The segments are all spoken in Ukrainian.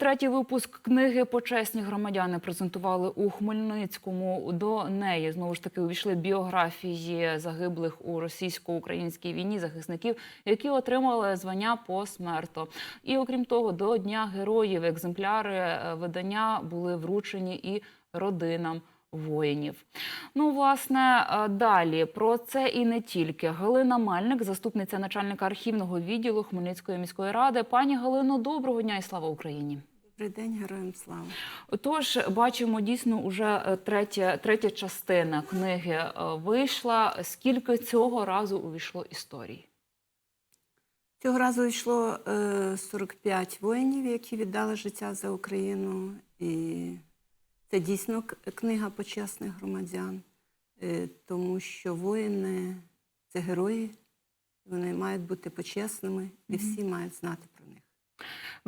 Третій випуск книги Почесні громадяни презентували у Хмельницькому. До неї знову ж таки увійшли біографії загиблих у російсько-українській війні захисників, які отримали звання посмерто. І окрім того, до Дня героїв екземпляри е, видання були вручені і родинам. Воїнів, ну власне е, далі про це і не тільки Галина Мельник, заступниця начальника архівного відділу Хмельницької міської ради. Пані Галино, доброго дня і слава Україні. Добрий день, героям слава. Отож, бачимо дійсно уже е, третя, третя частина книги е, вийшла. Скільки цього разу увійшло історій? Цього разу йшло е, 45 воїнів, які віддали життя за Україну. І це дійсно книга почесних громадян, е, тому що воїни це герої, вони мають бути почесними, і всі мають знати про.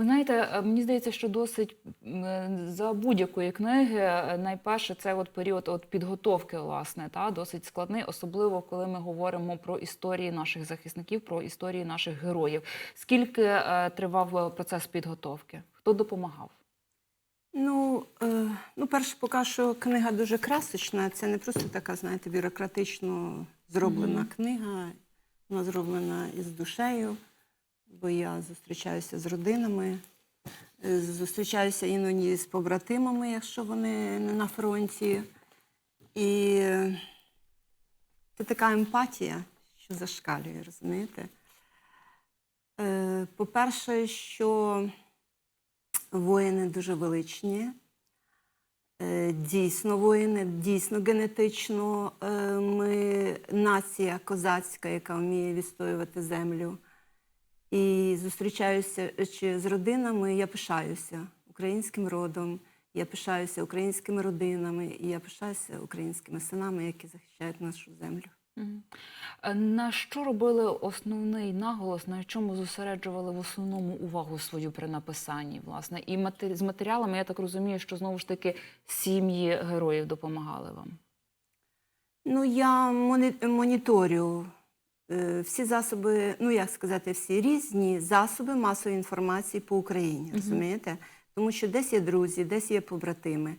Ви знаєте, е, мені здається, що досить е, за будь-якої книги е, найперше це от період от підготовки, власне, та досить складний, особливо коли ми говоримо про історії наших захисників, про історії наших героїв. Скільки е, тривав процес підготовки? Хто допомагав? Ну, е, ну, перше, поки що книга дуже красочна. Це не просто така, знаєте, бюрократично зроблена книга. Вона зроблена із душею, бо я зустрічаюся з родинами, е, зустрічаюся іноді з побратимами, якщо вони не на фронті. І е, це така емпатія, що зашкалює, розумієте? Е, По-перше, що воїни дуже величні. Дійсно, воїни, дійсно генетично. Ми нація козацька, яка вміє відстоювати землю. І зустрічаюся чи з родинами, я пишаюся українським родом, я пишаюся українськими родинами, і я пишаюся українськими синами, які захищають нашу землю. Е, На що робили основний наголос, на чому зосереджували в основному увагу свою при написанні, власне, і матері- з матеріалами, я так розумію, що знову ж таки сім'ї героїв допомагали вам. Ну, я моніторю е, всі засоби, ну як сказати, всі різні засоби масової інформації по Україні, розумієте? Тому що десь є друзі, десь є побратими.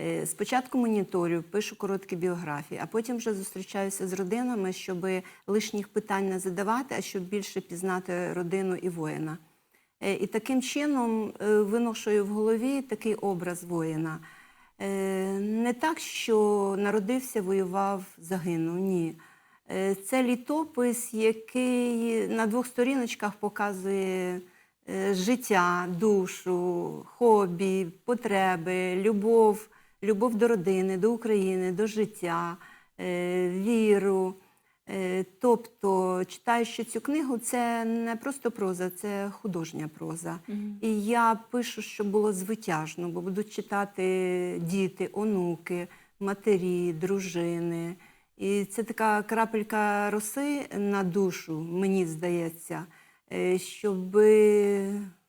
Е, Спочатку моніторю, пишу короткі біографії, а потім вже зустрічаюся з родинами, щоб лишніх питань не задавати, а щоб більше пізнати родину і воїна. Е, І таким чином е, виношую в голові такий образ воїна. Е, Не так, що народився, воював, загинув. Ні. Е, Це літопис, який на двох сторіночках показує е, життя, душу, хобі, потреби, любов, любов до родини, до України, до життя, е, віру. Тобто, читаючи цю книгу, це не просто проза, це художня проза. І я пишу, щоб було звитяжно, бо будуть читати діти, онуки, матері, дружини. І це така крапелька роси на душу, мені здається, е, щоб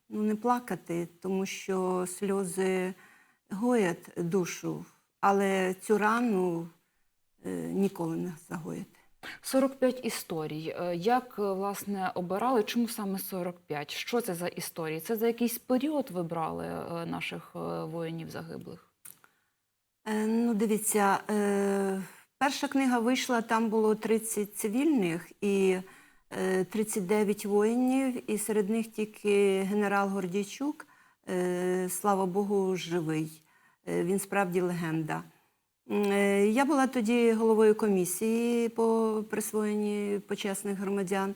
ну, не плакати, тому що сльози гоять душу, але цю рану е, ніколи не загоїти. 45 історій. Е, Як власне обирали? Чому саме 45? Що це за історії? Це за якийсь період вибрали наших воїнів загиблих? Е, Ну, дивіться, е, перша книга вийшла, там було 30 цивільних і е, 39 воїнів, і серед них тільки генерал Гордійчук, е, слава Богу, живий. Е, Він справді легенда. Е, Я була тоді головою комісії по присвоєнні почесних громадян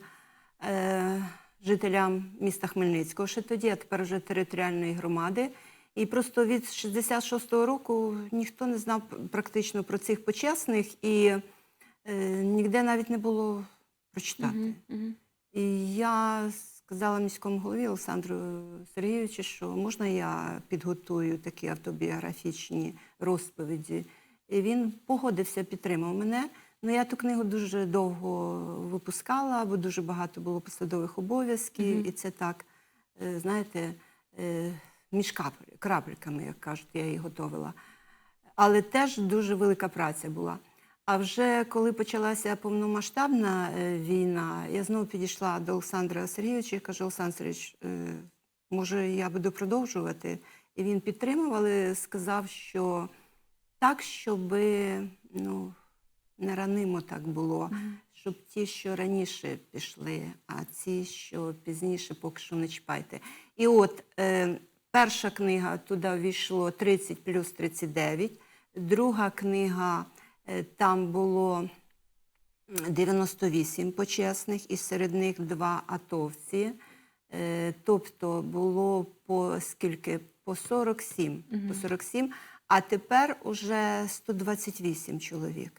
е, жителям міста Хмельницького ще тоді, а тепер вже територіальної громади. І просто від 66-го року ніхто не знав практично про цих почесних, і е, ніде навіть не було прочитати. Мгм. І я сказала міському голові Олександру Сергійовичу, що можна я підготую такі автобіографічні розповіді. І він погодився, підтримав мене. Ну, я ту книгу дуже довго випускала, бо дуже багато було посадових обов'язків, і це так, е, знаєте, е, між крапельками, як кажуть, я її готувала. Але теж дуже велика праця була. А вже коли почалася повномасштабна е, війна, я знову підійшла до Олександра Сергійовича і кажу, Олександр Сергійович, е, може, я буду продовжувати. І він підтримав, але сказав, що так, щоб ну, не ранимо так було, щоб ті, що раніше пішли, а ці, що пізніше, поки що не чіпайте. І от е, перша книга туди війшло 30 плюс 39, друга книга е, там було 98 почесних, і серед них два атовці. Е, Тобто було по скільки? По 47. По 47, а тепер уже 128 чоловік.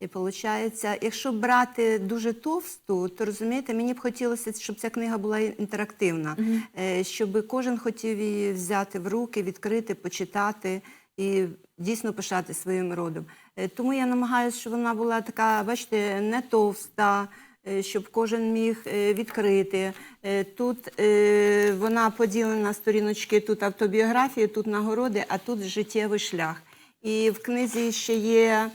І виходить, якщо брати дуже товсту, то розумієте, мені б хотілося, щоб ця книга була інтерактивна, е, щоб кожен хотів її взяти в руки, відкрити, почитати і дійсно пишати своїм родом. Е, Тому я намагаюся, щоб вона була така, бачите, не товста, е, щоб кожен міг відкрити. Тут вона поділена на сторіночки, тут автобіографії, тут нагороди, а тут життєвий шлях. І в книзі ще є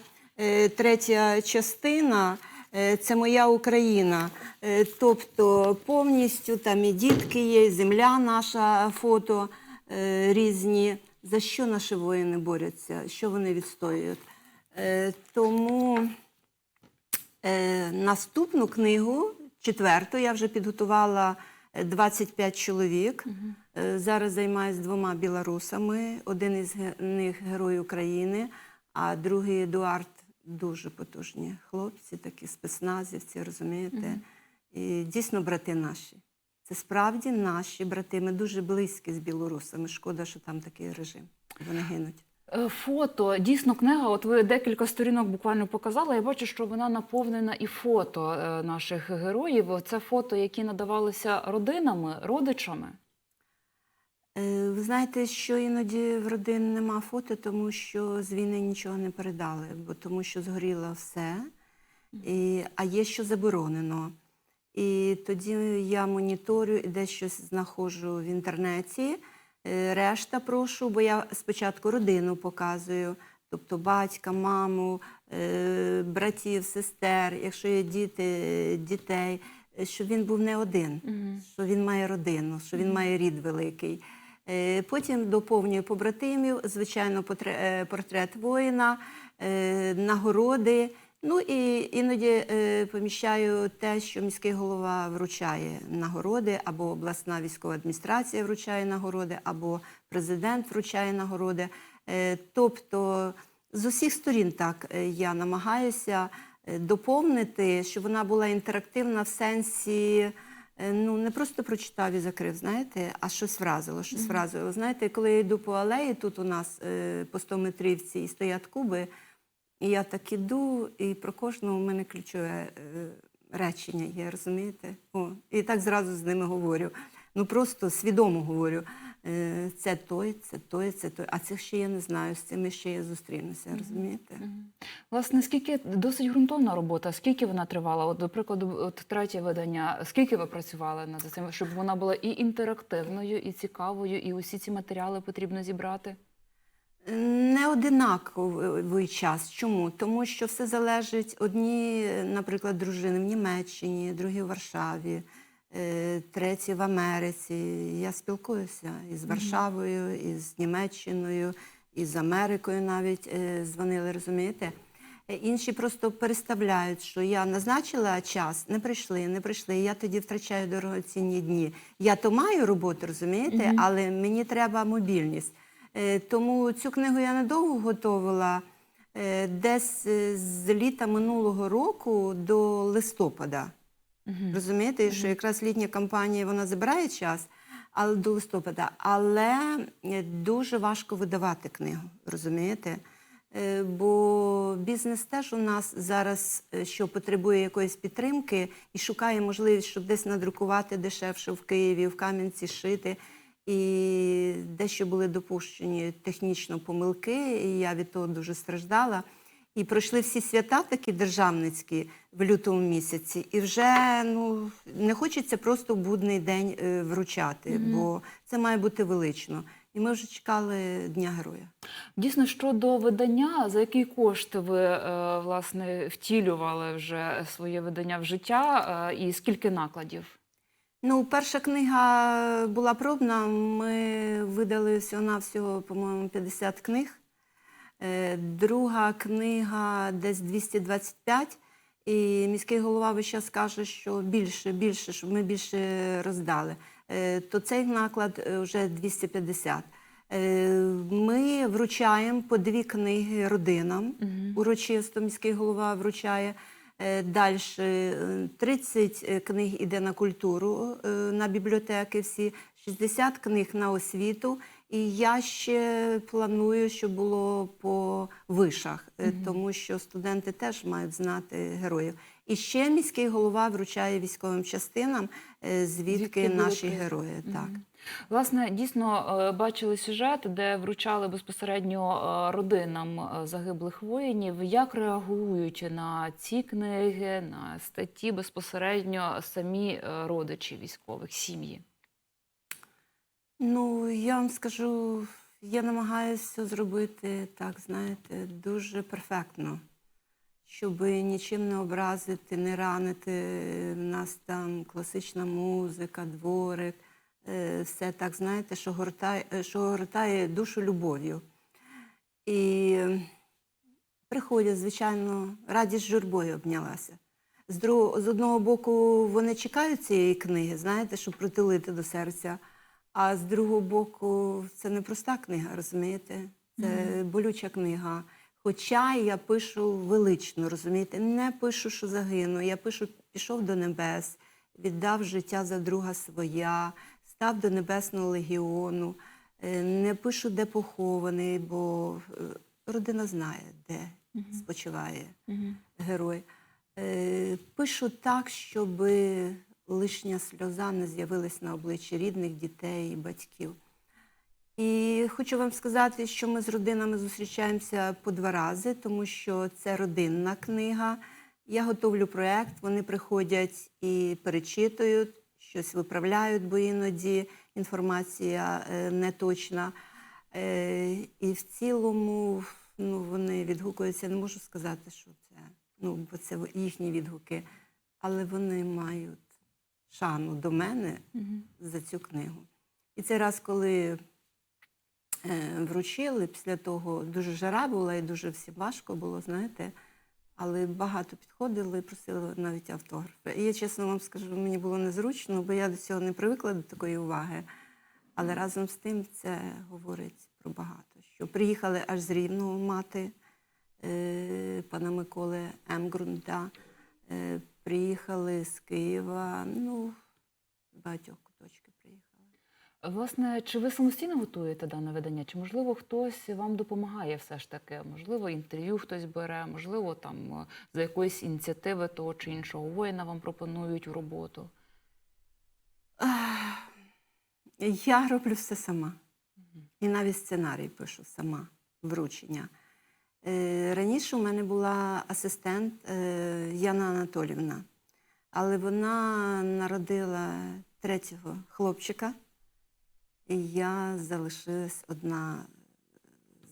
третя частина. е, Це моя Україна. Е, Тобто повністю там і дітки є, і земля наша фото е, різні. За що наші воїни борються, що вони відстоюють. Е, Тому Е, наступну книгу, четверту, я вже підготувала е, 25 чоловік. Е, зараз займаюся двома білорусами. Один із них герой України, а другий Едуард дуже потужні хлопці, такі спецназівці, розумієте? І дійсно брати наші. Це справді наші брати. Ми дуже близькі з білорусами. Шкода, що там такий режим. Вони гинуть. Е, Фото, дійсно, книга. От ви декілька сторінок буквально показали. Я бачу, що вона наповнена і фото е, наших героїв. Це фото, які надавалися родинами, родичами. Е, Ви знаєте, що іноді в родин нема фото, тому що з війни нічого не передали, бо тому що згоріло все, і, а є що заборонено. І тоді я моніторю і дещо знаходжу в інтернеті. Е, Решта прошу, бо я спочатку родину показую, тобто батька, маму, е, братів, сестер, якщо є діти, дітей, щоб він був не один, що він має родину, що він має рід великий. Е, Потім доповнюю побратимів, звичайно, е, портрет воїна, е, нагороди. Ну і іноді поміщаю те, що міський голова вручає нагороди, або обласна військова адміністрація вручає нагороди, або президент вручає нагороди. Тобто з усіх сторін так я намагаюся доповнити, щоб вона була інтерактивна в сенсі. Е, Ну, не просто прочитав і закрив, знаєте, а щось вразило, щось вразило. Знаєте, коли я йду по алеї, тут у нас е, по 100 метрівці і стоять куби, і я так іду, і про кожного в мене ключове е, речення є, розумієте? О, і так зразу з ними говорю. Ну просто свідомо говорю. Е, це той, це той, це той. А цих ще я не знаю, з цими ще я зустрінуся, розумієте? Власне, скільки досить ґрунтовна робота, скільки вона тривала? От, до прикладу, от третє видання. Скільки ви працювали над цим, щоб вона була і інтерактивною, і цікавою, і усі ці матеріали потрібно зібрати? Не одинаковий час. Чому? Тому що все залежить одні, наприклад, дружини в Німеччині, другі в Варшаві, е, треті в Америці. Я спілкуюся із Варшавою, із Німеччиною, із Америкою навіть е, дзвонили, розумієте? Е, Інші просто переставляють, що я назначила час, не прийшли, не прийшли. Я тоді втрачаю дорогоцінні дні. Я то маю роботу, розумієте, але мені треба мобільність. Е, Тому цю книгу я недовго готувала. Е, Десь з літа минулого року до листопада. Розумієте, що якраз літня кампанія вона забирає час, але до листопада. Але дуже важко видавати книгу, розумієте? Е, Бо бізнес теж у нас зараз, е, що потребує якоїсь підтримки і шукає можливість, щоб десь надрукувати дешевше в Києві, в Кам'янці шити. І дещо були допущені технічно помилки, і я від того дуже страждала. І пройшли всі свята такі державницькі в лютому місяці, і вже ну не хочеться просто в будний день е, вручати, бо це має бути велично. І ми вже чекали Дня Героя. Дійсно, щодо видання, за який кошт ви е, власне втілювали вже своє видання в життя, е, і скільки накладів? Ну, перша книга була пробна. Ми видали всього-навсього, по-моєму, 50 книг. Е, Друга книга десь 225. І міський голова весь час каже, що більше, більше, щоб ми більше роздали. Е, То цей наклад е, вже 250. Е, Ми вручаємо по дві книги родинам. Урочисто міський голова вручає. Далі 30 е, книг іде на культуру, на бібліотеки всі, 60 книг на освіту. І я ще планую, щоб було по вишах, е, тому що студенти теж мають знати героїв. І ще міський голова вручає військовим частинам, е, звідки, Звідки наші герої. Так. Власне, дійсно е, бачили сюжет, де вручали безпосередньо е, родинам загиблих воїнів. Як реагують на ці книги, на статті безпосередньо самі родичі військових, сім'ї? Ну, я вам скажу, я намагаюся зробити так, знаєте, дуже перфектно, щоб нічим не образити, не ранити. У нас там класична музика, дворик, е, все так, знаєте, що гортає, е, що гортає душу любов'ю. І приходять, звичайно, радість журбою обнялася. З, друг, з одного боку, вони чекають цієї книги, знаєте, щоб притулити до серця. А з другого боку, це не проста книга, розумієте? Це болюча книга. Хоча я пишу велично, розумієте, не пишу, що загину. Я пишу, пішов до небес, віддав життя за друга своя, став до Небесного легіону. Е, Не пишу, де похований, бо е, родина знає, де спочиває герой. Е, Пишу так, щоб лишня сльоза не з'явилась на обличчі рідних дітей і батьків. І хочу вам сказати, що ми з родинами зустрічаємося по два рази, тому що це родинна книга. Я готовлю проєкт, вони приходять і перечитують, щось виправляють, бо іноді інформація е, неточна. Е, І в цілому ну, вони відгукуються, не можу сказати, що це, ну, бо це їхні відгуки, але вони мають шану до мене за цю книгу. І цей раз, коли вручили, після того дуже жара була і дуже всім важко було, знаєте. Але багато підходили просили навіть автографи. І я чесно вам скажу, мені було незручно, бо я до цього не привикла до такої уваги. Але разом з тим це говорить про багато. Що приїхали аж з Рівного мати е, пана Миколи Емгрунда, е, приїхали з Києва, ну, багатьох куточків приїхали. Власне, чи ви самостійно готуєте дане видання? Чи можливо хтось вам допомагає все ж таки? Можливо, інтерв'ю хтось бере, можливо, там е, за якоїсь ініціативи того чи іншого воїна вам пропонують у роботу? Я роблю все сама. І навіть сценарій пишу сама, вручення. Е, Раніше у мене була асистент е, Яна Анатолівна, але вона народила третього хлопчика, і я залишилась одна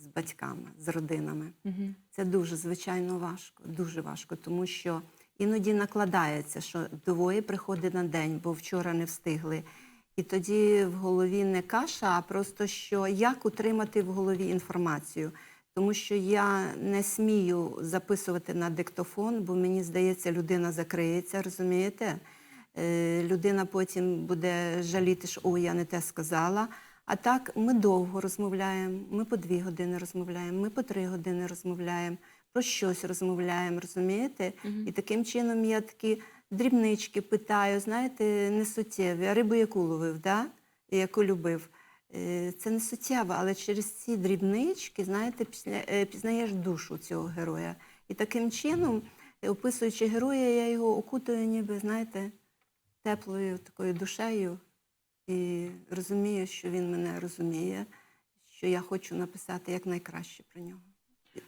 з батьками, з родинами. Угу. Це дуже, звичайно, важко, дуже важко, тому що іноді накладається, що двоє приходить на день, бо вчора не встигли. І тоді в голові не каша, а просто що як утримати в голові інформацію. Тому що я не смію записувати на диктофон, бо мені здається, людина закриється, розумієте? Е, людина потім буде жаліти, що о, я не те сказала. А так ми довго розмовляємо, ми по дві години розмовляємо, ми по три години розмовляємо, про щось розмовляємо, розумієте? І таким чином я такі дрібнички питаю, знаєте, не суттєві. А рибу яку ловив, да? Яку любив. Е, Це не суттєво, але через ці дрібнички, знаєте, е, пізнаєш душу цього героя. І таким чином, описуючи героя, я його окутую, ніби, знаєте, теплою такою душею і розумію, що він мене розуміє, що я хочу написати якнайкраще про нього.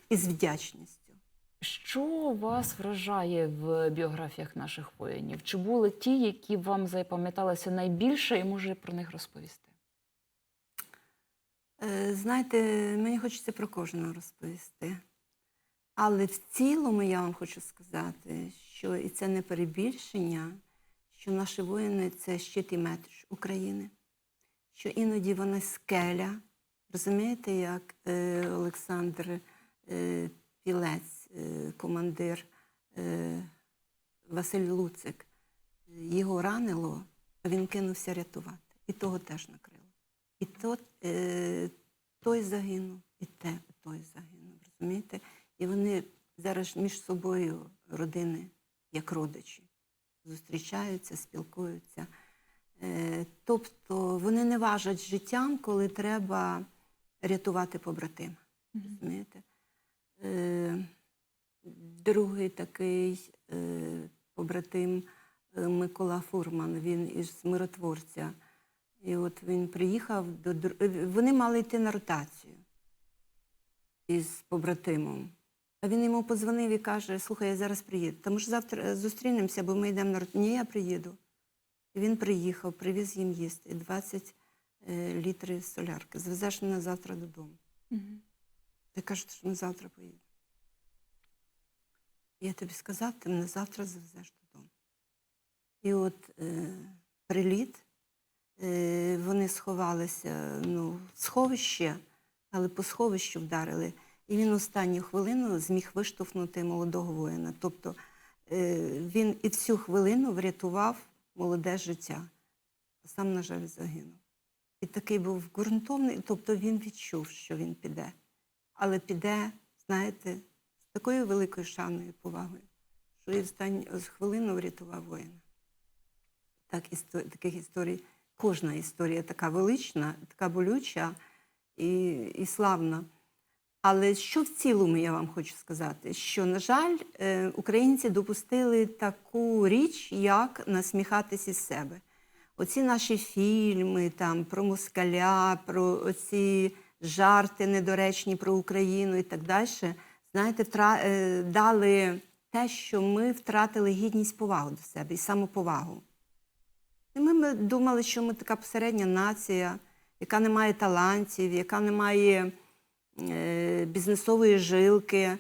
І з вдячністю. Що вас вражає в біографіях наших воїнів? Чи були ті, які вам запам'яталися найбільше, і може про них розповісти? Е, Знаєте, мені хочеться про кожного розповісти. Але в цілому я вам хочу сказати, що і це не перебільшення, що наші воїни це щит і меч України, що іноді вони скеля. Розумієте, як е, Олександр е, Пілець, е, командир е, Василь Луцик, його ранило, а він кинувся рятувати. І того теж накрило. І то, е, той загинув, і те, той загинув. Розумієте? І вони зараз між собою родини, як родичі, зустрічаються, спілкуються. Е, тобто вони не важать життям, коли треба рятувати побратима. Розумієте? Е, другий такий е, побратим Микола Фурман, він із миротворця. І от він приїхав до вони мали йти на ротацію із побратимом. А він йому позвонив і каже: Слухай, я зараз приїду. Тому що завтра е, зустрінемося, бо ми йдемо на. Ні, я приїду. І він приїхав, привіз їм їсти 20 е, літрів солярки. Звезеш мене завтра додому. Ти кажеш, що ми завтра поїдемо. Я тобі сказав, ти мене завтра завезеш додому. І от е, приліт, е, вони сховалися ну, в сховище, але по сховищу вдарили. І він останню хвилину зміг виштовхнути молодого воїна. Тобто е, він і всю хвилину врятував молоде життя, а сам, на жаль, загинув. І такий був ґрунтовний, тобто він відчув, що він піде. Але піде, знаєте, з такою великою шаною і повагою, що і останню хвилину врятував воїна. Так, істо- таких історій, кожна історія така велична, така болюча і, і славна. Але що в цілому я вам хочу сказати, що, на жаль, е, українці допустили таку річ, як насміхатись із себе. Оці наші фільми там, про москаля, про оці жарти недоречні про Україну і так далі, знаєте, втра... е, дали те, що ми втратили гідність повагу до себе і самоповагу. І ми, ми думали, що ми така посередня нація, яка не має талантів, яка не має бізнесової жилки,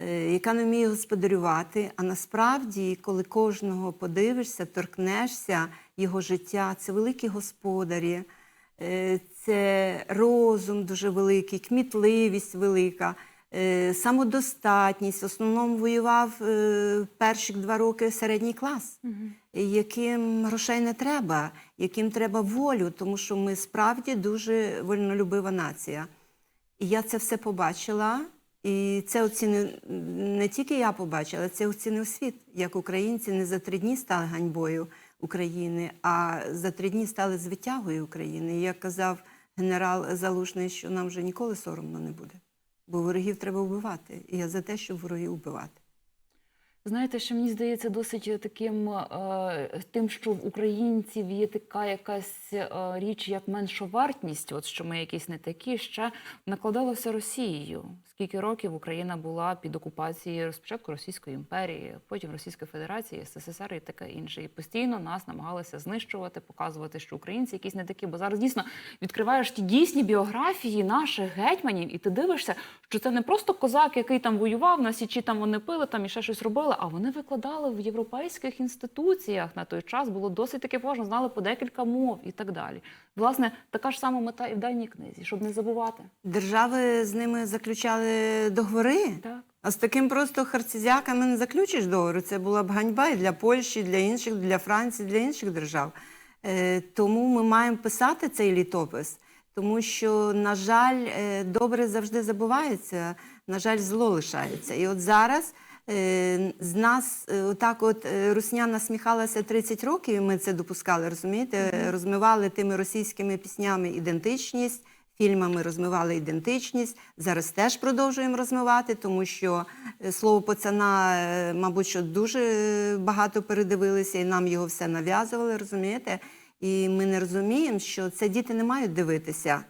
е, яка не вміє господарювати. А насправді, коли кожного подивишся, торкнешся його життя, це великі господарі, е, це розум дуже великий, кмітливість велика. е, Самодостатність в основному воював е, перші два роки середній клас, яким грошей не треба, яким треба волю, тому що ми справді дуже вольнолюбива нація. І я це все побачила, і це оцінив не тільки я побачила, це оцінив світ, як українці не за три дні стали ганьбою України, а за три дні стали звитягою України. І як казав генерал Залужний, що нам вже ніколи соромно не буде, бо ворогів треба вбивати. І я за те, щоб ворогів вбивати. Знаєте, що мені здається досить таким е, тим, що в українців є така якась е, річ, як меншовартність, от що ми якісь не такі, ще накладалося Росією. Скільки років Україна була під окупацією спочатку Російської імперії, потім Російської Федерації, СССР і таке інше. І постійно нас намагалися знищувати, показувати, що українці якісь не такі. Бо зараз дійсно відкриваєш ті дійсні біографії наших гетьманів, і ти дивишся, що це не просто козак, який там воював на січі, там вони пили, там і ще щось робили, а вони викладали в європейських інституціях на той час. Було досить таки важно, знали по декілька мов і так далі. Власне, така ж сама мета і в даній книзі, щоб не забувати. Держави з ними заключали договори. Так. А з таким просто харцизяками не заключиш договору. Це була б ганьба і для Польщі, для інших, для Франції, для інших держав. Е, тому ми маємо писати цей літопис, тому що, на жаль, е, добре завжди забувається, на жаль, зло лишається. І от зараз е, з нас е, отак от е, Русня насміхалася 30 років, і ми це допускали, розумієте? Розмивали тими російськими піснями ідентичність фільмами розмивали ідентичність. Зараз теж продовжуємо розмивати, тому що е, слово пацана, е, мабуть, що дуже е, багато передивилися, і нам його все нав'язували, розумієте? І ми не розуміємо, що це діти не мають дивитися.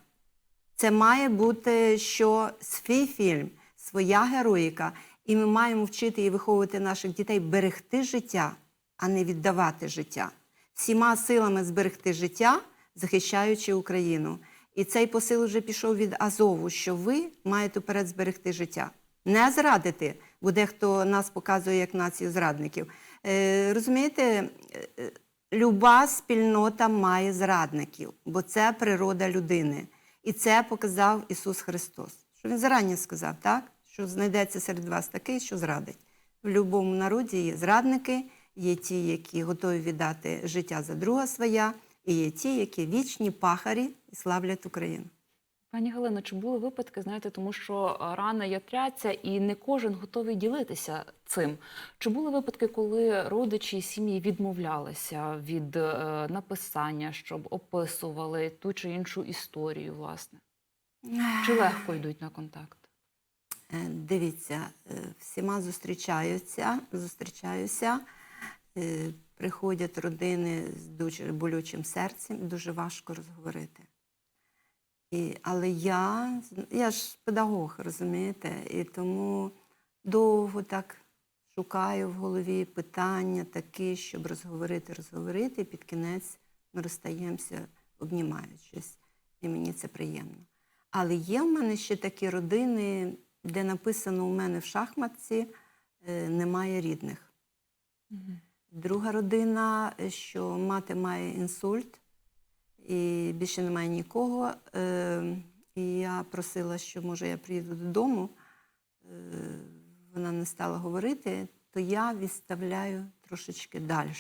Це має бути що свій фільм, своя героїка. І ми маємо вчити і виховувати наших дітей берегти життя, а не віддавати життя. Всіма силами зберегти життя, захищаючи Україну. І цей посил вже пішов від Азову, що ви маєте вперед зберегти життя. Не зрадити, бо дехто нас показує як націю зрадників. Е, розумієте, е, люба спільнота має зрадників, бо це природа людини. І це показав Ісус Христос. Що Він зарані сказав, так? Що знайдеться серед вас такий, що зрадить. В будь-якому народі є зрадники, є ті, які готові віддати життя за друга своя, і є ті, які вічні пахарі і славлять Україну. Пані Галино, чи були випадки, знаєте, тому що рани ятряться, і не кожен готовий ділитися цим. Чи були випадки, коли родичі і сім'ї відмовлялися від е, написання, щоб описували ту чи іншу історію, власне? Чи легко йдуть на контакт? Е, Дивіться, е, всіма зустрічаються, зустрічаюся. Приходять родини з дуже болючим серцем, дуже важко розговорити. І, але я, я ж педагог, розумієте, і тому довго так шукаю в голові питання такі, щоб розговорити, розговорити, і під кінець ми розстаємося, обнімаючись, і мені це приємно. Але є в мене ще такі родини, де написано у мене в шахматці е, немає рідних. Друга родина, е, що мати має інсульт і більше немає нікого. Е, І я просила, що може я приїду додому. Е, Вона не стала говорити, то я відставляю трошечки далі.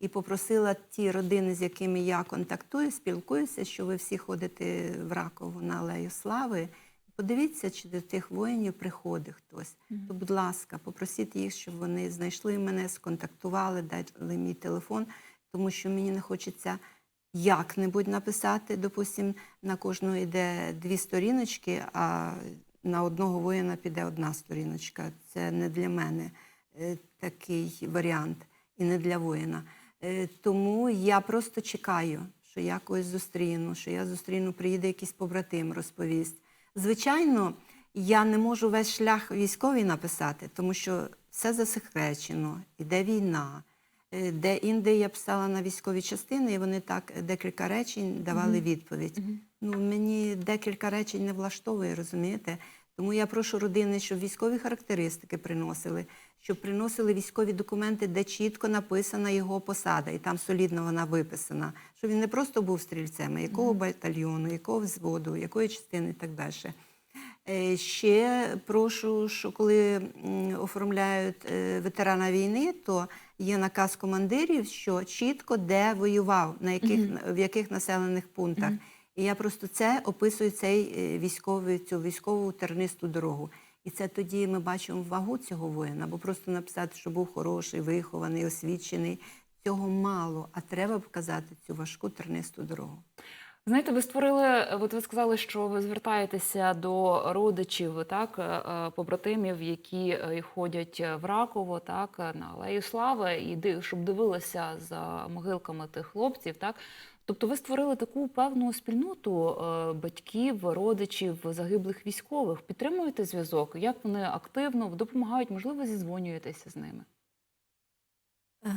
І попросила ті родини, з якими я контактую, спілкуюся, що ви всі ходите в Ракову на Алею Слави. Подивіться, чи до тих воїнів приходить хтось. То, будь ласка, попросіть їх, щоб вони знайшли мене, сконтактували, дали мій телефон, тому що мені не хочеться як-небудь написати. Допустим, на кожного йде дві сторіночки, а на одного воїна піде одна сторіночка. Це не для мене е, такий варіант і не для воїна. Е, Тому я просто чекаю, що я когось зустріну, що я зустріну, приїде якийсь побратим, розповість. Звичайно, я не можу весь шлях військовий написати, тому що все засекречено, іде війна. Е, Де інде я писала на військові частини, і вони так декілька речень давали відповідь. Ну, мені декілька речень не влаштовує, розумієте? Тому я прошу родини, щоб військові характеристики приносили, щоб приносили військові документи, де чітко написана його посада, і там солідно вона виписана. Щоб він не просто був стрільцем, а якого батальйону, якого взводу, якої частини і так далі. Е, Ще прошу, що коли оформляють е, ветерана війни, то є наказ командирів, що чітко де воював, на яких, в яких населених пунктах. І я просто це описую цей е, військовий, цю військову тернисту дорогу. І це тоді ми бачимо вагу цього воїна, бо просто написати, що був хороший, вихований, освічений. Цього мало, а треба показати цю важку тернисту дорогу. Знаєте, ви створили, от ви сказали, що ви звертаєтеся до родичів, так, е, е, побратимів, які е, ходять в Раково, так, на Алею Слави, і щоб дивилися за могилками тих хлопців, так. Тобто ви створили таку певну спільноту е, батьків, родичів загиблих військових. Підтримуєте зв'язок? Як вони активно допомагають, можливо, зізвонюєтеся з ними? Е,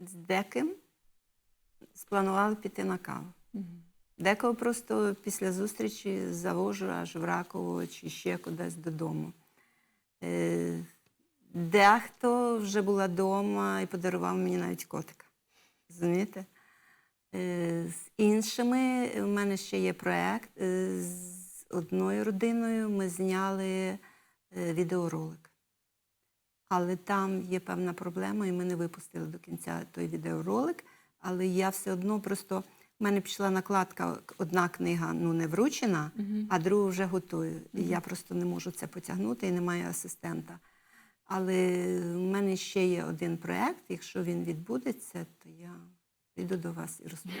З деким спланували піти на каву. Декого просто після зустрічі завожу аж в Раково чи ще кудись додому. Е, Дехто вже була вдома і подарував мені навіть котика. Розумієте? Е, З іншими у мене ще є проєкт. Е, З одною родиною ми зняли е, відеоролик. Але там є певна проблема, і ми не випустили до кінця той відеоролик. Але я все одно просто в мене пішла накладка, одна книга ну не вручена, а другу вже готую. І я просто не можу це потягнути і немає асистента. Але в мене ще є один проєкт. Якщо він відбудеться, то я прийду до вас і розповім.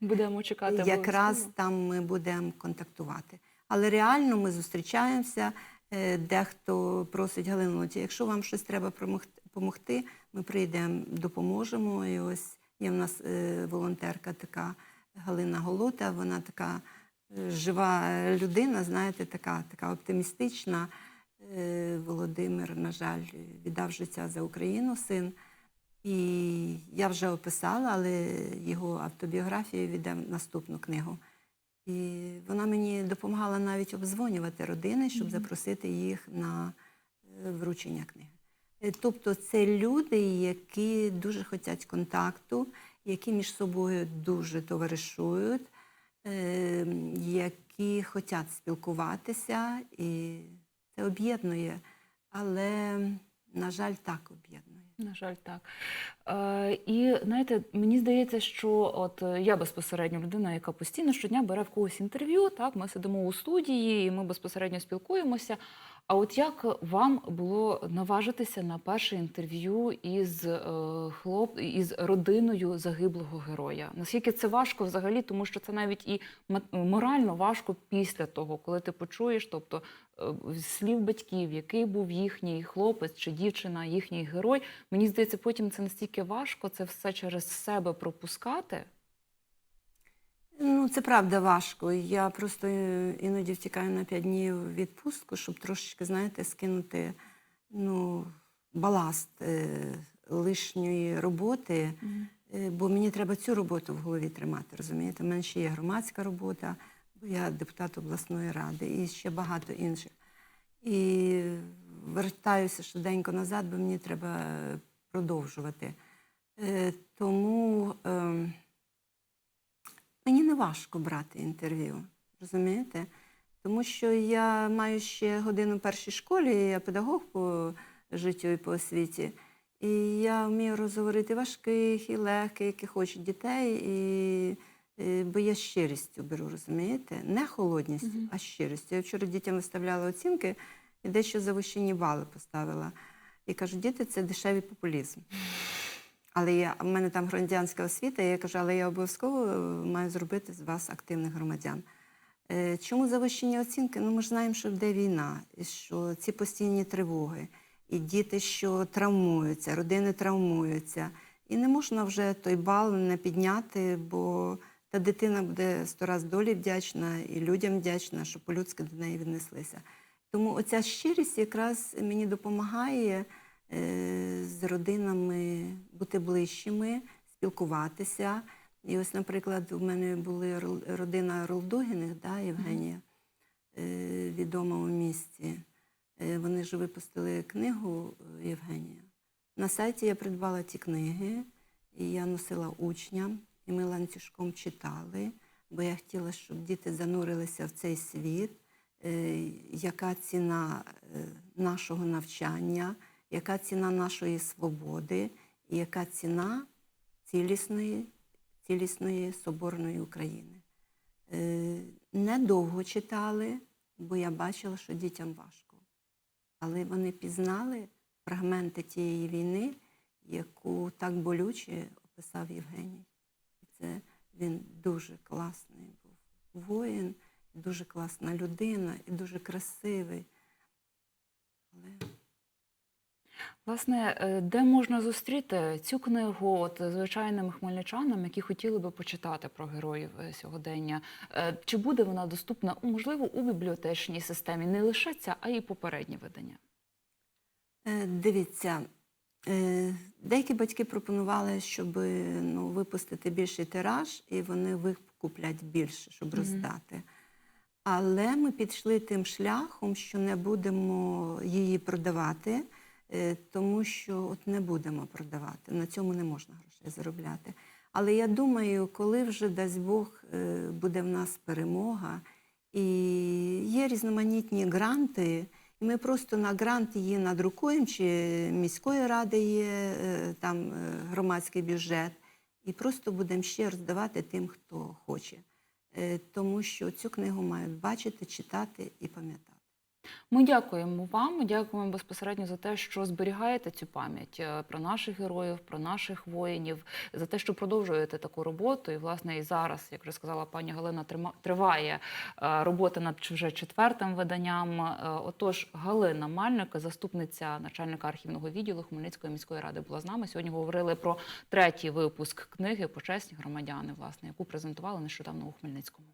Будемо чекати. Якраз обов'язково. там ми будемо контактувати. Але реально ми зустрічаємося. е, Дехто просить Галину, «От якщо вам щось треба допомогти, ми прийдемо, допоможемо. І ось є в нас е, волонтерка така Галина Голота, вона така е, жива людина, знаєте, така, така оптимістична. Володимир, на жаль, віддав життя за Україну син. І я вже описала, але його автобіографію віддав наступну книгу. І вона мені допомагала навіть обдзвонювати родини, щоб запросити їх на е, вручення книги. Е, Тобто це люди, які дуже хочуть контакту, які між собою дуже товаришують, е, які хочуть спілкуватися, і це об'єднує. Але, на жаль, так об'єднує. На жаль, так. Е, і знаєте, мені здається, що от е, я безпосередньо людина, яка постійно щодня бере в когось інтерв'ю. Так, ми сидимо у студії, і ми безпосередньо спілкуємося. А от як вам було наважитися на перше інтерв'ю із е, хлоп із родиною загиблого героя? Наскільки це важко взагалі, тому що це навіть і морально важко після того, коли ти почуєш, тобто е, слів батьків, який був їхній хлопець чи дівчина, їхній герой. Мені здається, потім це настільки важко, це все через себе пропускати. Ну, це правда важко. Я просто е, іноді втікаю на п'ять днів відпустку, щоб трошечки, знаєте, скинути ну, баласт е, лишньої роботи, е, бо мені треба цю роботу в голові тримати, розумієте? У мене ще є громадська робота, бо я депутат обласної ради і ще багато інших. І вертаюся швиденько назад, бо мені треба продовжувати. Е, Тому. Мені не важко брати інтерв'ю, розумієте? Тому що я маю ще годину в першій школі, я педагог по життю і по освіті. І я вмію розговорити важких і легких, які хочуть дітей, і, бо я щирістю беру, розумієте? Не холодністю, а з щирістю. Я вчора дітям виставляла оцінки і дещо завищені бали поставила. І кажу, діти, це дешевий популізм. Але я, в мене там громадянська освіта, і я кажу, але я обов'язково е, маю зробити з вас активних громадян. Е, Чому завищені оцінки? Ну, ми ж знаємо, що йде війна, і що ці постійні тривоги, і діти, що травмуються, родини травмуються. І не можна вже той бал не підняти, бо та дитина буде сто раз долі вдячна і людям вдячна, що по-людськи до неї віднеслися. Тому оця щирість якраз мені допомагає з родинами бути ближчими, спілкуватися. І ось, наприклад, у мене була родина Ролдугіних, да, Євгенія, е, відома у місті. Е, Вони ж випустили книгу е, Євгенія. На сайті я придбала ті книги, і я носила учням, і ми ланцюжком читали, бо я хотіла, щоб діти занурилися в цей світ, е, яка ціна е, нашого навчання, яка ціна нашої свободи, і яка ціна цілісної, цілісної соборної України. Е, Недовго читали, бо я бачила, що дітям важко. Але вони пізнали фрагменти тієї війни, яку так болюче описав Євгеній. І це він дуже класний був воїн, дуже класна людина і дуже красивий. Але Власне, е, де можна зустріти цю книгу от звичайним хмельничанам, які хотіли би почитати про героїв е, сьогодення? Е, Чи буде вона доступна можливо у бібліотечній системі? Не лише ця, а й попередні видання. Дивіться, деякі батьки пропонували, щоб ну, випустити більший тираж, і вони викуплять більше, щоб роздати. Але ми підійшли тим шляхом, що не будемо її продавати, тому що от не будемо продавати. На цьому не можна грошей заробляти. Але я думаю, коли вже дасть Бог е, буде в нас перемога, і є різноманітні гранти, і ми просто на грант її надрукуємо, чи міської ради є е, там е, громадський бюджет, і просто будемо ще роздавати тим, хто хоче. Е, Тому що цю книгу мають бачити, читати і пам'ятати. Ми дякуємо вам. Дякуємо безпосередньо за те, що зберігаєте цю пам'ять е, про наших героїв, про наших воїнів, за те, що продовжуєте таку роботу. І власне і зараз, як вже сказала пані Галина, триває е, робота над вже четвертим виданням. Е, Отож, Галина Мальник, заступниця начальника архівного відділу Хмельницької міської ради, була з нами. Сьогодні говорили про третій випуск книги Почесні громадяни, власне, яку презентували нещодавно у Хмельницькому.